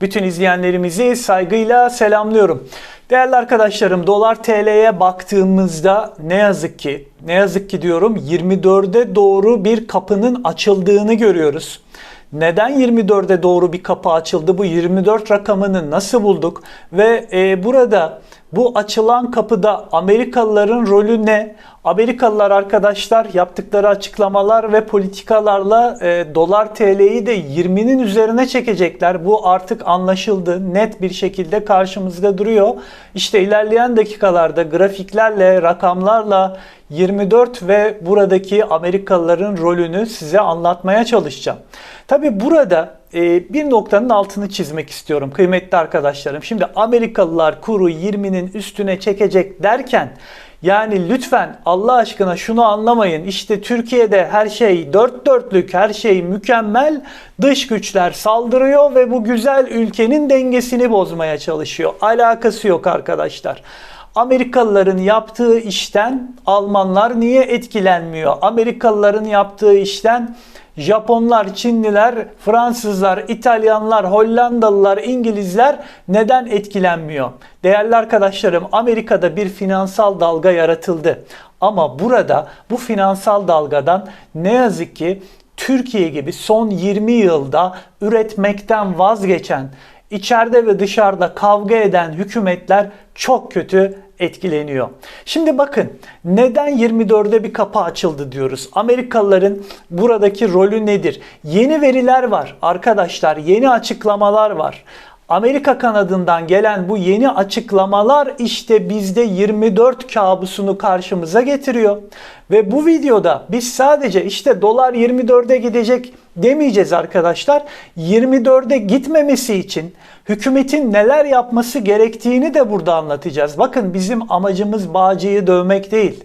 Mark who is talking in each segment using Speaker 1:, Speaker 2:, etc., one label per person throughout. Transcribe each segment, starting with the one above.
Speaker 1: Bütün izleyenlerimizi saygıyla selamlıyorum. Değerli arkadaşlarım dolar TL'ye baktığımızda ne yazık ki ne yazık ki diyorum 24'e doğru bir kapının açıldığını görüyoruz. Neden 24'e doğru bir kapı açıldı? Bu 24 rakamını nasıl bulduk? Ve e, burada bu açılan kapıda Amerikalıların rolü ne? Amerikalılar arkadaşlar yaptıkları açıklamalar ve politikalarla e, dolar TL'yi de 20'nin üzerine çekecekler. Bu artık anlaşıldı. Net bir şekilde karşımızda duruyor. İşte ilerleyen dakikalarda grafiklerle, rakamlarla 24 ve buradaki Amerikalıların rolünü size anlatmaya çalışacağım. Tabi burada bir noktanın altını çizmek istiyorum kıymetli arkadaşlarım. Şimdi Amerikalılar kuru 20'nin üstüne çekecek derken yani lütfen Allah aşkına şunu anlamayın. İşte Türkiye'de her şey dört dörtlük, her şey mükemmel. Dış güçler saldırıyor ve bu güzel ülkenin dengesini bozmaya çalışıyor. Alakası yok arkadaşlar. Amerikalıların yaptığı işten Almanlar niye etkilenmiyor? Amerikalıların yaptığı işten Japonlar, Çinliler, Fransızlar, İtalyanlar, Hollandalılar, İngilizler neden etkilenmiyor? Değerli arkadaşlarım Amerika'da bir finansal dalga yaratıldı. Ama burada bu finansal dalgadan ne yazık ki Türkiye gibi son 20 yılda üretmekten vazgeçen, içeride ve dışarıda kavga eden hükümetler çok kötü etkileniyor. Şimdi bakın neden 24'e bir kapı açıldı diyoruz. Amerikalıların buradaki rolü nedir? Yeni veriler var arkadaşlar, yeni açıklamalar var. Amerika kanadından gelen bu yeni açıklamalar işte bizde 24 kabusunu karşımıza getiriyor. Ve bu videoda biz sadece işte dolar 24'e gidecek demeyeceğiz arkadaşlar. 24'e gitmemesi için hükümetin neler yapması gerektiğini de burada anlatacağız. Bakın bizim amacımız bağcıyı dövmek değil.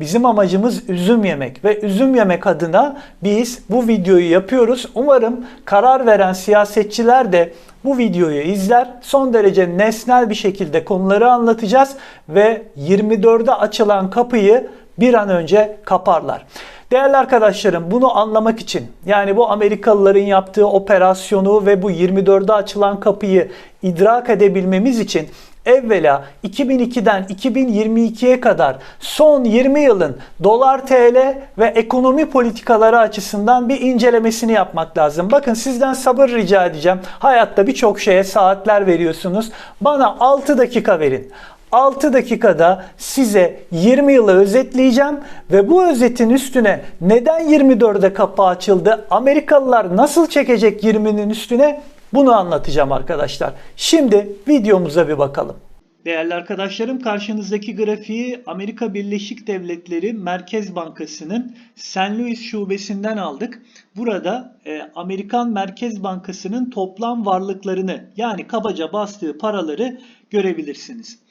Speaker 1: Bizim amacımız üzüm yemek ve üzüm yemek adına biz bu videoyu yapıyoruz. Umarım karar veren siyasetçiler de bu videoyu izler. Son derece nesnel bir şekilde konuları anlatacağız ve 24'e açılan kapıyı bir an önce kaparlar. Değerli arkadaşlarım bunu anlamak için yani bu Amerikalıların yaptığı operasyonu ve bu 24'e açılan kapıyı idrak edebilmemiz için evvela 2002'den 2022'ye kadar son 20 yılın dolar TL ve ekonomi politikaları açısından bir incelemesini yapmak lazım. Bakın sizden sabır rica edeceğim. Hayatta birçok şeye saatler veriyorsunuz. Bana 6 dakika verin. 6 dakikada size 20 yılı özetleyeceğim ve bu özetin üstüne neden 24'e kapı açıldı? Amerikalılar nasıl çekecek 20'nin üstüne? Bunu anlatacağım arkadaşlar. Şimdi videomuza bir bakalım. Değerli arkadaşlarım karşınızdaki grafiği Amerika Birleşik Devletleri Merkez Bankası'nın St. Louis şubesinden aldık. Burada e, Amerikan Merkez Bankası'nın toplam varlıklarını yani kabaca bastığı paraları görebilirsiniz.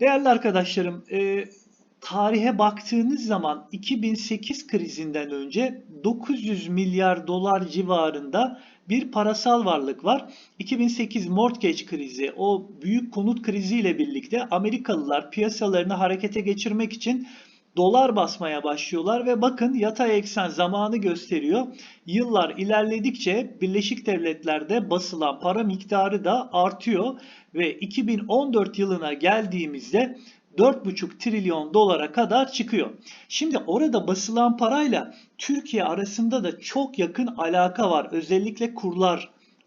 Speaker 1: Değerli arkadaşlarım e, tarihe baktığınız zaman 2008 krizinden önce 900 milyar dolar civarında bir parasal varlık var. 2008 mortgage krizi, o büyük konut kriziyle birlikte Amerikalılar piyasalarını harekete geçirmek için dolar basmaya başlıyorlar ve bakın yatay eksen zamanı gösteriyor. Yıllar ilerledikçe Birleşik Devletler'de basılan para miktarı da artıyor ve 2014 yılına geldiğimizde 4,5 trilyon dolara kadar çıkıyor. Şimdi orada basılan parayla Türkiye arasında da çok yakın alaka var. Özellikle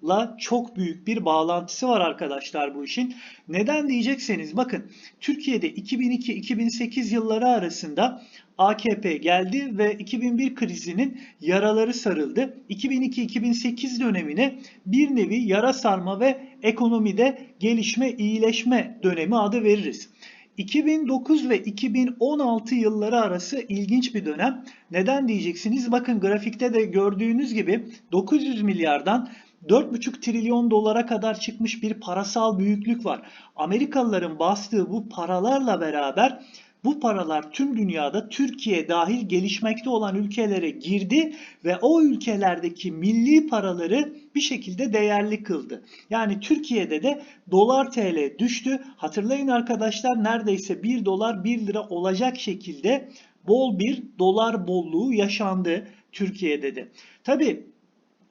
Speaker 1: kurlarla çok büyük bir bağlantısı var arkadaşlar bu işin. Neden diyecekseniz bakın Türkiye'de 2002-2008 yılları arasında AKP geldi ve 2001 krizinin yaraları sarıldı. 2002-2008 dönemine bir nevi yara sarma ve ekonomide gelişme, iyileşme dönemi adı veririz. 2009 ve 2016 yılları arası ilginç bir dönem. Neden diyeceksiniz? Bakın grafikte de gördüğünüz gibi 900 milyardan 4,5 trilyon dolara kadar çıkmış bir parasal büyüklük var. Amerikalıların bastığı bu paralarla beraber bu paralar tüm dünyada Türkiye dahil gelişmekte olan ülkelere girdi ve o ülkelerdeki milli paraları bir şekilde değerli kıldı. Yani Türkiye'de de dolar TL düştü. Hatırlayın arkadaşlar neredeyse 1 dolar 1 lira olacak şekilde bol bir dolar bolluğu yaşandı Türkiye'de de. Tabi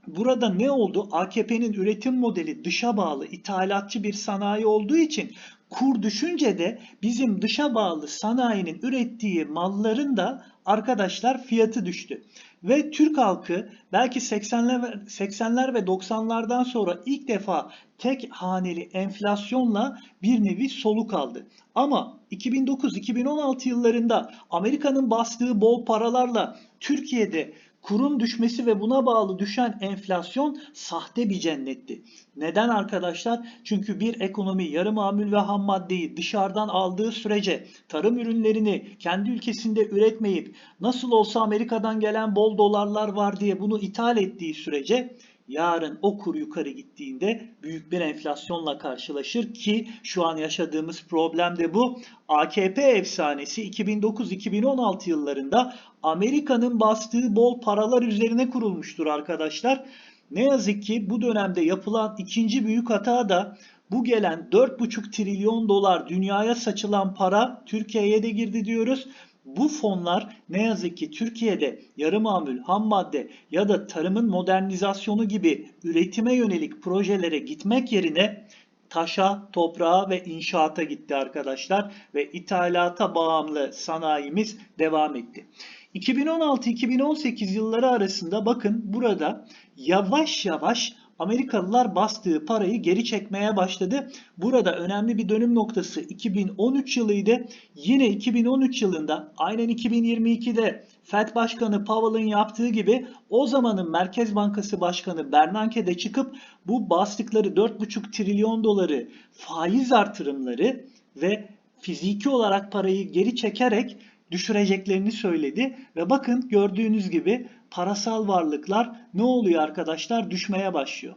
Speaker 1: Burada ne oldu? AKP'nin üretim modeli dışa bağlı, ithalatçı bir sanayi olduğu için kur düşünce de bizim dışa bağlı sanayinin ürettiği malların da arkadaşlar fiyatı düştü. Ve Türk halkı belki 80'ler 80'ler ve 90'lardan sonra ilk defa tek haneli enflasyonla bir nevi soluk aldı. Ama 2009-2016 yıllarında Amerika'nın bastığı bol paralarla Türkiye'de kurun düşmesi ve buna bağlı düşen enflasyon sahte bir cennetti. Neden arkadaşlar? Çünkü bir ekonomi yarı mamul ve ham maddeyi dışarıdan aldığı sürece tarım ürünlerini kendi ülkesinde üretmeyip nasıl olsa Amerika'dan gelen bol dolarlar var diye bunu ithal ettiği sürece yarın o kur yukarı gittiğinde büyük bir enflasyonla karşılaşır ki şu an yaşadığımız problem de bu. AKP efsanesi 2009-2016 yıllarında Amerika'nın bastığı bol paralar üzerine kurulmuştur arkadaşlar. Ne yazık ki bu dönemde yapılan ikinci büyük hata da bu gelen 4,5 trilyon dolar dünyaya saçılan para Türkiye'ye de girdi diyoruz. Bu fonlar ne yazık ki Türkiye'de yarı mamül, ham madde ya da tarımın modernizasyonu gibi üretime yönelik projelere gitmek yerine taşa, toprağa ve inşaata gitti arkadaşlar ve ithalata bağımlı sanayimiz devam etti. 2016-2018 yılları arasında bakın burada yavaş yavaş Amerikalılar bastığı parayı geri çekmeye başladı. Burada önemli bir dönüm noktası 2013 yılıydı. Yine 2013 yılında aynen 2022'de Fed Başkanı Powell'ın yaptığı gibi o zamanın Merkez Bankası Başkanı Bernanke de çıkıp bu bastıkları 4,5 trilyon doları faiz artırımları ve fiziki olarak parayı geri çekerek düşüreceklerini söyledi ve bakın gördüğünüz gibi parasal varlıklar ne oluyor arkadaşlar? Düşmeye başlıyor.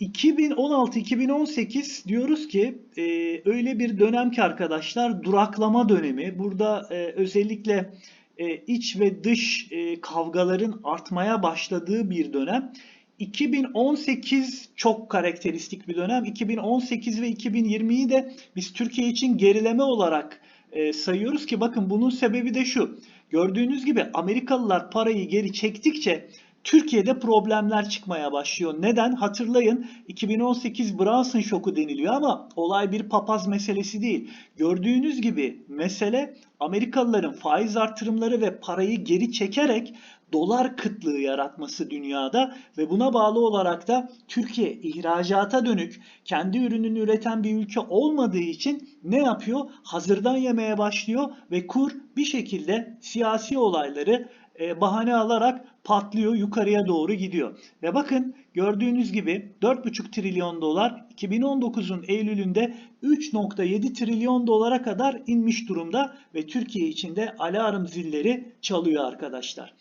Speaker 1: 2016-2018 diyoruz ki e, öyle bir dönem ki arkadaşlar duraklama dönemi. Burada e, özellikle e, iç ve dış e, kavgaların artmaya başladığı bir dönem. 2018 çok karakteristik bir dönem. 2018 ve 2020'yi de biz Türkiye için gerileme olarak e, sayıyoruz ki bakın bunun sebebi de şu. Gördüğünüz gibi Amerikalılar parayı geri çektikçe Türkiye'de problemler çıkmaya başlıyor. Neden? Hatırlayın 2018 Brunson şoku deniliyor ama olay bir papaz meselesi değil. Gördüğünüz gibi mesele Amerikalıların faiz artırımları ve parayı geri çekerek dolar kıtlığı yaratması dünyada ve buna bağlı olarak da Türkiye ihracata dönük kendi ürününü üreten bir ülke olmadığı için ne yapıyor? Hazırdan yemeye başlıyor ve kur bir şekilde siyasi olayları e, bahane alarak patlıyor, yukarıya doğru gidiyor. Ve bakın gördüğünüz gibi 4,5 trilyon dolar 2019'un Eylül'ünde 3,7 trilyon dolara kadar inmiş durumda ve Türkiye içinde alarm zilleri çalıyor arkadaşlar.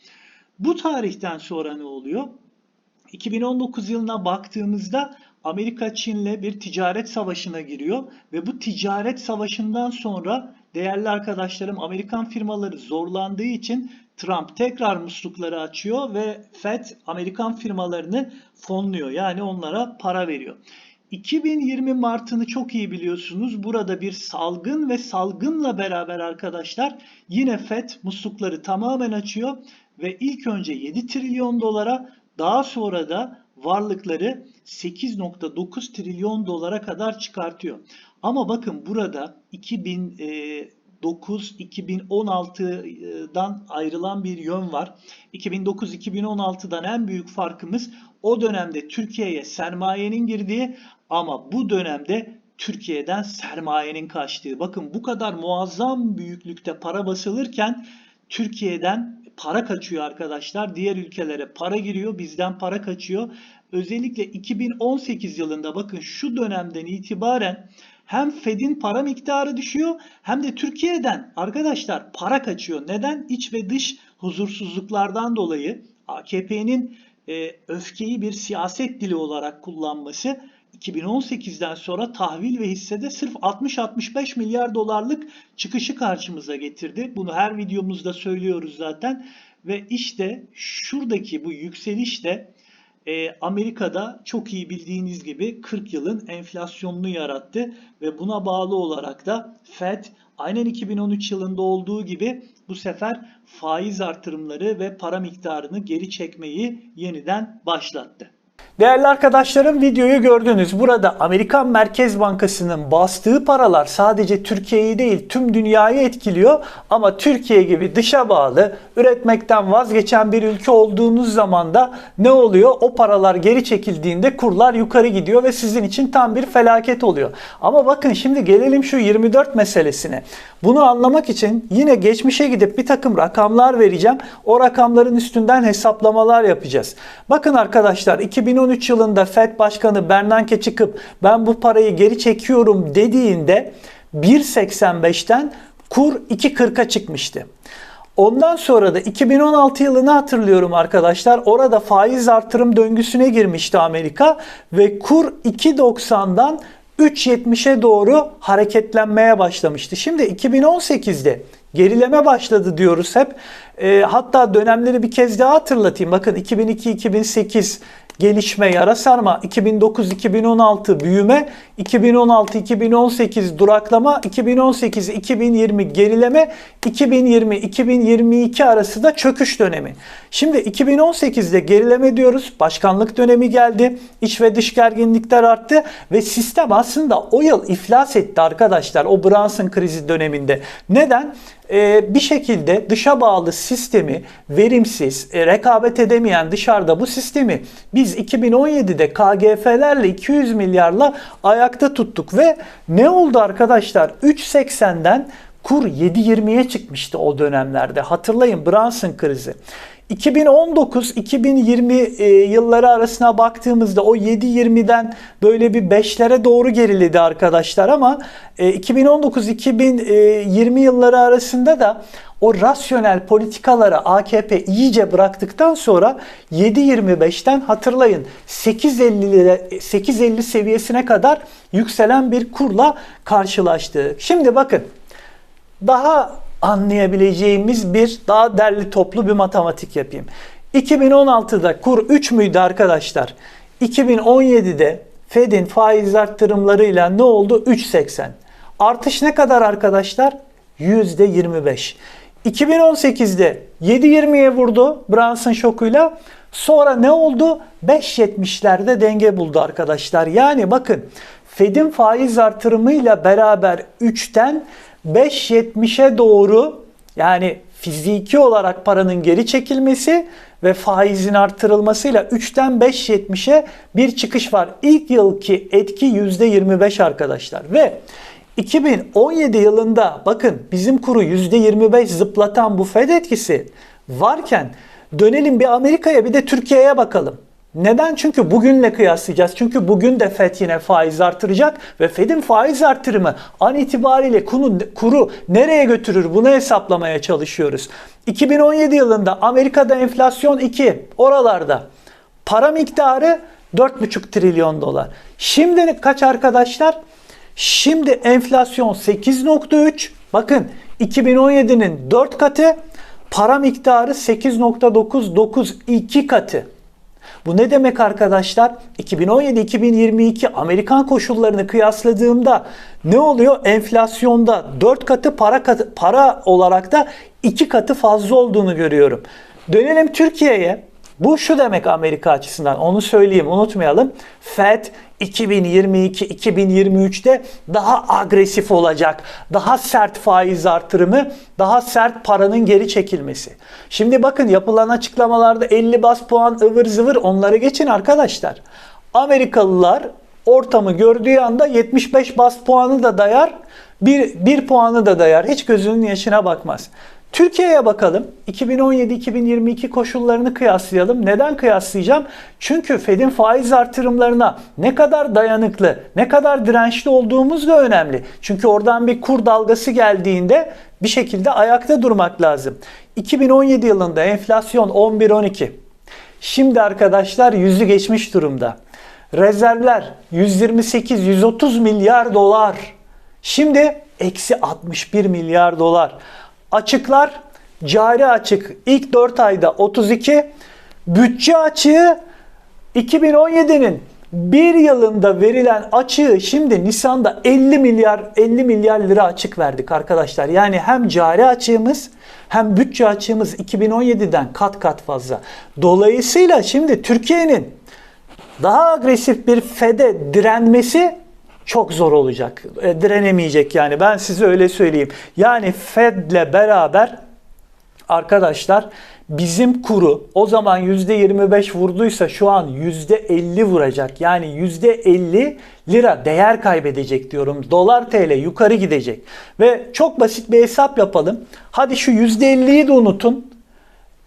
Speaker 1: Bu tarihten sonra ne oluyor? 2019 yılına baktığımızda Amerika Çin'le bir ticaret savaşına giriyor ve bu ticaret savaşından sonra değerli arkadaşlarım Amerikan firmaları zorlandığı için Trump tekrar muslukları açıyor ve Fed Amerikan firmalarını fonluyor. Yani onlara para veriyor. 2020 Mart'ını çok iyi biliyorsunuz. Burada bir salgın ve salgınla beraber arkadaşlar yine FED muslukları tamamen açıyor ve ilk önce 7 trilyon dolara daha sonra da varlıkları 8.9 trilyon dolara kadar çıkartıyor. Ama bakın burada 2009-2016'dan ayrılan bir yön var. 2009-2016'dan en büyük farkımız o dönemde Türkiye'ye sermayenin girdiği ama bu dönemde Türkiye'den sermayenin kaçtığı. Bakın bu kadar muazzam büyüklükte para basılırken Türkiye'den para kaçıyor arkadaşlar. Diğer ülkelere para giriyor, bizden para kaçıyor. Özellikle 2018 yılında bakın şu dönemden itibaren hem Fed'in para miktarı düşüyor hem de Türkiye'den arkadaşlar para kaçıyor. Neden? İç ve dış huzursuzluklardan dolayı AKP'nin e, öfkeyi bir siyaset dili olarak kullanması 2018'den sonra tahvil ve hissede sırf 60-65 milyar dolarlık çıkışı karşımıza getirdi. Bunu her videomuzda söylüyoruz zaten. Ve işte şuradaki bu yükseliş de e, Amerika'da çok iyi bildiğiniz gibi 40 yılın enflasyonunu yarattı ve buna bağlı olarak da Fed aynen 2013 yılında olduğu gibi bu sefer faiz artırımları ve para miktarını geri çekmeyi yeniden başlattı. Değerli arkadaşlarım videoyu gördünüz. Burada Amerikan Merkez Bankası'nın bastığı paralar sadece Türkiye'yi değil tüm dünyayı etkiliyor. Ama Türkiye gibi dışa bağlı, üretmekten vazgeçen bir ülke olduğunuz zaman da ne oluyor? O paralar geri çekildiğinde kurlar yukarı gidiyor ve sizin için tam bir felaket oluyor. Ama bakın şimdi gelelim şu 24 meselesine. Bunu anlamak için yine geçmişe gidip bir takım rakamlar vereceğim. O rakamların üstünden hesaplamalar yapacağız. Bakın arkadaşlar 2013 yılında FED Başkanı Bernanke çıkıp ben bu parayı geri çekiyorum dediğinde 1.85'ten kur 2.40'a çıkmıştı. Ondan sonra da 2016 yılını hatırlıyorum arkadaşlar. Orada faiz artırım döngüsüne girmişti Amerika ve kur 2.90'dan 3.70'e doğru hareketlenmeye başlamıştı. Şimdi 2018'de gerileme başladı diyoruz hep. E, hatta dönemleri bir kez daha hatırlatayım. Bakın 2002-2008 gelişme, yara sarma, 2009-2016 büyüme, 2016-2018 duraklama, 2018-2020 gerileme, 2020-2022 arası da çöküş dönemi. Şimdi 2018'de gerileme diyoruz. Başkanlık dönemi geldi. İç ve dış gerginlikler arttı ve sistem aslında o yıl iflas etti arkadaşlar. O Brunson krizi döneminde. Neden? Ee, bir şekilde dışa bağlı sistemi verimsiz, e, rekabet edemeyen dışarıda bu sistemi biz 2017'de KGF'lerle 200 milyarla ayakta tuttuk ve ne oldu arkadaşlar? 3.80'den kur 7.20'ye çıkmıştı o dönemlerde. Hatırlayın Brunson krizi. 2019-2020 e, yılları arasına baktığımızda o 7-20'den böyle bir 5'lere doğru geriledi arkadaşlar ama 2019-2020 e, yılları arasında da o rasyonel politikaları AKP iyice bıraktıktan sonra 7.25'ten hatırlayın 8.50 8.50 seviyesine kadar yükselen bir kurla karşılaştı. Şimdi bakın daha anlayabileceğimiz bir daha derli toplu bir matematik yapayım. 2016'da kur 3 müydü arkadaşlar? 2017'de Fed'in faiz arttırımlarıyla ne oldu? 3.80. Artış ne kadar arkadaşlar? %25. 2018'de 7.20'ye vurdu Brunson şokuyla. Sonra ne oldu? 5.70'lerde denge buldu arkadaşlar. Yani bakın Fed'in faiz artırımıyla beraber 3'ten 5.70'e doğru yani fiziki olarak paranın geri çekilmesi ve faizin artırılmasıyla 3'ten 5.70'e bir çıkış var. İlk yılki etki %25 arkadaşlar ve 2017 yılında bakın bizim kuru %25 zıplatan bu Fed etkisi varken dönelim bir Amerika'ya bir de Türkiye'ye bakalım. Neden? Çünkü bugünle kıyaslayacağız. Çünkü bugün de FED yine faiz artıracak ve FED'in faiz artırımı an itibariyle kuru, kuru nereye götürür bunu hesaplamaya çalışıyoruz. 2017 yılında Amerika'da enflasyon 2 oralarda. Para miktarı 4,5 trilyon dolar. Şimdi kaç arkadaşlar? Şimdi enflasyon 8.3. Bakın 2017'nin 4 katı para miktarı 8.992 katı. Bu ne demek arkadaşlar? 2017-2022 Amerikan koşullarını kıyasladığımda ne oluyor? Enflasyonda 4 katı para katı, para olarak da 2 katı fazla olduğunu görüyorum. Dönelim Türkiye'ye. Bu şu demek Amerika açısından onu söyleyeyim unutmayalım. Fed 2022-2023'te daha agresif olacak. Daha sert faiz artırımı, daha sert paranın geri çekilmesi. Şimdi bakın yapılan açıklamalarda 50 bas puan ıvır zıvır onları geçin arkadaşlar. Amerikalılar ortamı gördüğü anda 75 bas puanı da dayar, bir, bir puanı da dayar. Hiç gözünün yaşına bakmaz. Türkiye'ye bakalım. 2017-2022 koşullarını kıyaslayalım. Neden kıyaslayacağım? Çünkü Fed'in faiz artırımlarına ne kadar dayanıklı, ne kadar dirençli olduğumuz da önemli. Çünkü oradan bir kur dalgası geldiğinde bir şekilde ayakta durmak lazım. 2017 yılında enflasyon 11-12. Şimdi arkadaşlar yüzü geçmiş durumda. Rezervler 128-130 milyar dolar. Şimdi eksi 61 milyar dolar. Açıklar cari açık ilk 4 ayda 32, bütçe açığı 2017'nin bir yılında verilen açığı şimdi Nisan'da 50 milyar 50 milyar lira açık verdik arkadaşlar. Yani hem cari açığımız hem bütçe açığımız 2017'den kat kat fazla. Dolayısıyla şimdi Türkiye'nin daha agresif bir FED'e direnmesi çok zor olacak. E, direnemeyecek yani ben size öyle söyleyeyim. Yani Fed'le beraber arkadaşlar bizim kuru o zaman %25 vurduysa şu an %50 vuracak. Yani %50 lira değer kaybedecek diyorum. Dolar TL yukarı gidecek. Ve çok basit bir hesap yapalım. Hadi şu %50'yi de unutun.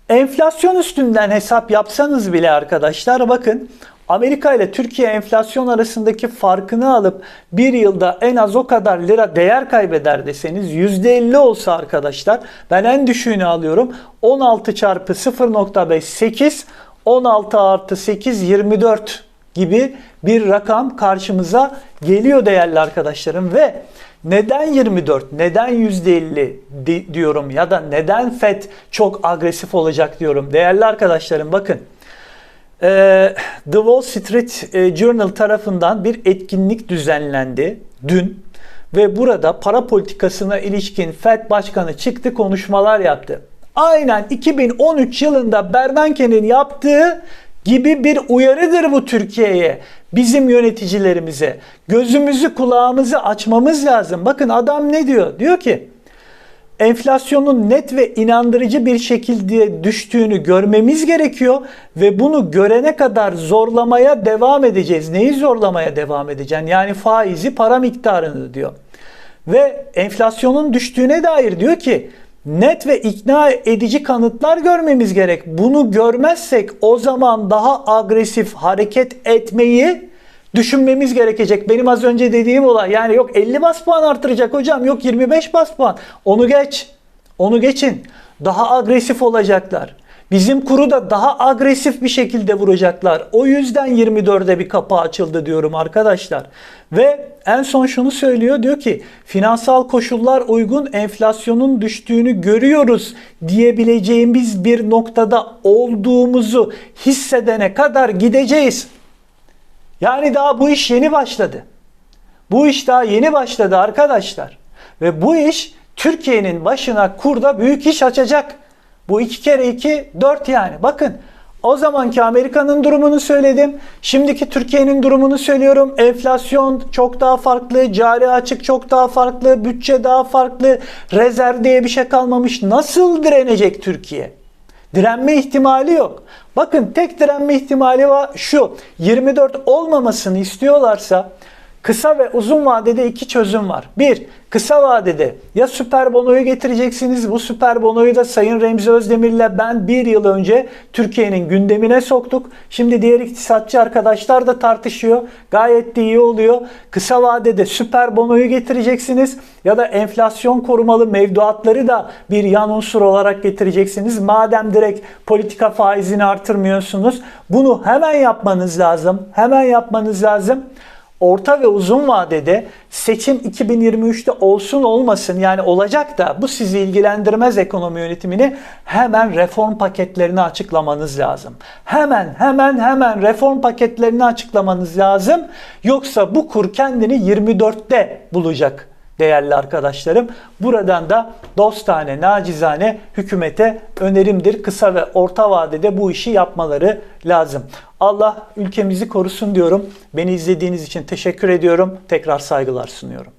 Speaker 1: Enflasyon üstünden hesap yapsanız bile arkadaşlar bakın Amerika ile Türkiye enflasyon arasındaki farkını alıp bir yılda en az o kadar lira değer kaybeder deseniz %50 olsa arkadaşlar ben en düşüğünü alıyorum 16 çarpı 0.5 8 16 artı 8 24 gibi bir rakam karşımıza geliyor değerli arkadaşlarım ve neden 24, neden %50 di- diyorum ya da neden FED çok agresif olacak diyorum. Değerli arkadaşlarım bakın. Ee, The Wall Street e, Journal tarafından bir etkinlik düzenlendi dün ve burada para politikasına ilişkin Fed Başkanı çıktı konuşmalar yaptı. Aynen 2013 yılında Bernanke'nin yaptığı gibi bir uyarıdır bu Türkiye'ye, bizim yöneticilerimize. Gözümüzü kulağımızı açmamız lazım. Bakın adam ne diyor? Diyor ki enflasyonun net ve inandırıcı bir şekilde düştüğünü görmemiz gerekiyor ve bunu görene kadar zorlamaya devam edeceğiz. Neyi zorlamaya devam edeceksin? Yani faizi, para miktarını diyor. Ve enflasyonun düştüğüne dair diyor ki net ve ikna edici kanıtlar görmemiz gerek. Bunu görmezsek o zaman daha agresif hareket etmeyi düşünmemiz gerekecek. Benim az önce dediğim olay yani yok 50 bas puan artıracak hocam yok 25 bas puan. Onu geç. Onu geçin. Daha agresif olacaklar. Bizim kuru da daha agresif bir şekilde vuracaklar. O yüzden 24'e bir kapı açıldı diyorum arkadaşlar. Ve en son şunu söylüyor diyor ki finansal koşullar uygun enflasyonun düştüğünü görüyoruz diyebileceğimiz bir noktada olduğumuzu hissedene kadar gideceğiz. Yani daha bu iş yeni başladı. Bu iş daha yeni başladı arkadaşlar. Ve bu iş Türkiye'nin başına kurda büyük iş açacak. Bu iki kere iki dört yani. Bakın o zamanki Amerika'nın durumunu söyledim. Şimdiki Türkiye'nin durumunu söylüyorum. Enflasyon çok daha farklı, cari açık çok daha farklı, bütçe daha farklı, rezerv diye bir şey kalmamış. Nasıl direnecek Türkiye? Direnme ihtimali yok. Bakın tek direnme ihtimali var şu. 24 olmamasını istiyorlarsa kısa ve uzun vadede iki çözüm var. Bir, kısa vadede ya süper bonoyu getireceksiniz. Bu süper bonoyu da Sayın Remzi Özdemir'le ben bir yıl önce Türkiye'nin gündemine soktuk. Şimdi diğer iktisatçı arkadaşlar da tartışıyor. Gayet de iyi oluyor. Kısa vadede süper bonoyu getireceksiniz ya da enflasyon korumalı mevduatları da bir yan unsur olarak getireceksiniz. Madem direkt politika faizini artırmıyorsunuz bunu hemen yapmanız lazım. Hemen yapmanız lazım orta ve uzun vadede seçim 2023'te olsun olmasın yani olacak da bu sizi ilgilendirmez ekonomi yönetimini hemen reform paketlerini açıklamanız lazım. Hemen hemen hemen reform paketlerini açıklamanız lazım. Yoksa bu kur kendini 24'te bulacak değerli arkadaşlarım. Buradan da dostane, nacizane hükümete önerimdir. Kısa ve orta vadede bu işi yapmaları lazım. Allah ülkemizi korusun diyorum. Beni izlediğiniz için teşekkür ediyorum. Tekrar saygılar sunuyorum.